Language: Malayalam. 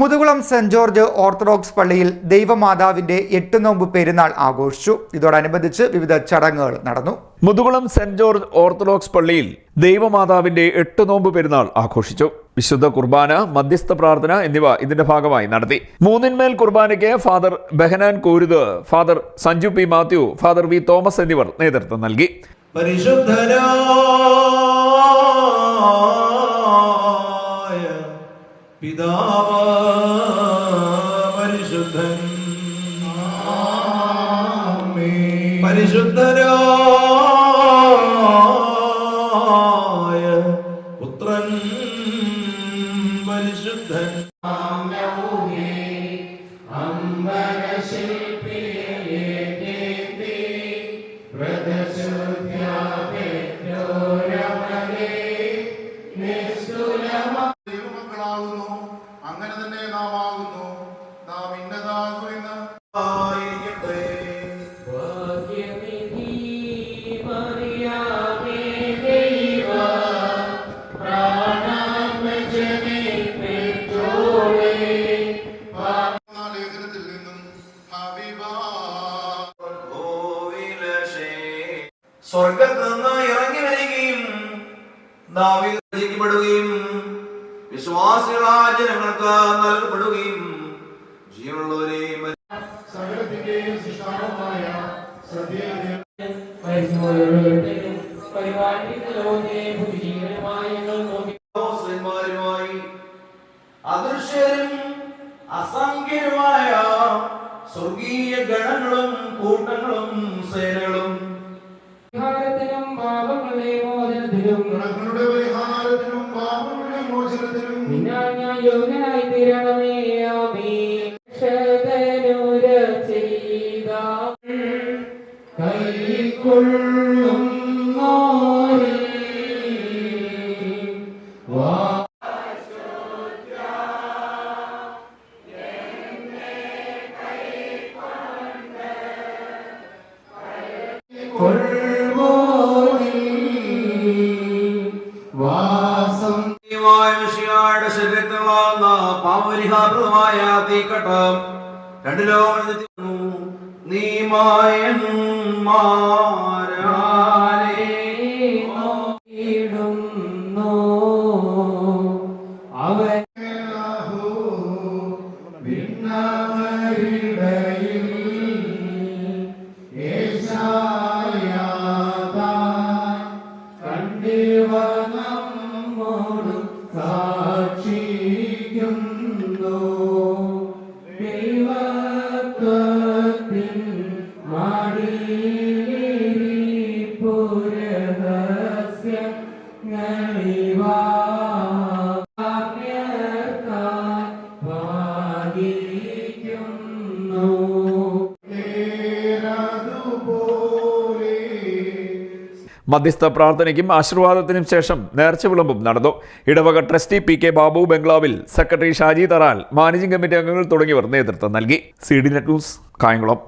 മുതുകുളം സെന്റ് ജോർജ് ഓർത്തഡോക്സ് പള്ളിയിൽ ദൈവമാതാവിന്റെ എട്ട് നോമ്പ് പെരുന്നാൾ ആഘോഷിച്ചു. ഇതോടനുബന്ധിച്ച് വിവിധ ചടങ്ങുകൾ നടന്നു. മുതുകുളം സെന്റ് ജോർജ് ഓർത്തഡോക്സ് പള്ളിയിൽ ദൈവമാതാവിന്റെ എട്ട് നോമ്പ് പെരുന്നാൾ ആഘോഷിച്ചു. വിശുദ്ധ കുർബാന മധ്യസ്ഥ പ്രാർത്ഥന എന്നിവ ഇതിന്റെ ഭാഗമായി നടത്തി. മൂന്നിന്മേൽ കുർബാനയ്ക്ക് father Behnan Koruth father Sanju P Mathew father V Thomas എന്നിവർ നേതൃത്വം നൽകി. പരിശുദ്ധനായ പിതാവ് പരിശുദ്ധൻ പരിശുദ്ധനായ പുത്രൻ പരിശുദ്ധൻ. സ്വർഗത്ത് നിന്ന് ഇറങ്ങി വരികയും ദാവീദ് രചിക്കപ്പെടുകയും വിശ്വാസികളായ ജനങ്ങൾക്ക് നൽകപ്പെടുകയും ജീവനുള്ളവരെയും സകലത്തിന്റെയും സൃഷ്ടാവുമായ അദൃശ്യരും അസംഖ്യരുമായ സ്വർഗീയ ഗണങ്ങളും കൂട്ടങ്ങളും സേനകളും മോചനത്തിനും ഗുണങ്ങളുടെ പരിഹാരത്തിനും പാപങ്ങളുടെ മോചനത്തിനും നിന്നാൽ ഞാൻ യോഗ്യനായി തീരണമേ ആമീൻ. രക്ഷകനുര ചെയ്ത കൈക്കൊള്ളും വാസം ദൈവമായ ശരീരത്തിലുള്ള പാപപരിഹാരപ്രദമായ തീക്കട്ടം രണ്ടു ലോകം നീമായന്മാരാലേ ഇടുന്നു അവൻ മധ്യസ്ഥ പ്രാർത്ഥനയ്ക്കും ആശീർവാദത്തിനും ശേഷം നേർച്ച വിളമ്പും നടന്നു. ഇടവക ട്രസ്റ്റി പി കെ ബാബു ബംഗ്ലാവിൽ secretary Shaji Tharal managing committee അംഗങ്ങൾ തുടങ്ങിയവർ നേതൃത്വം നൽകി. C D net news Kayamkulam.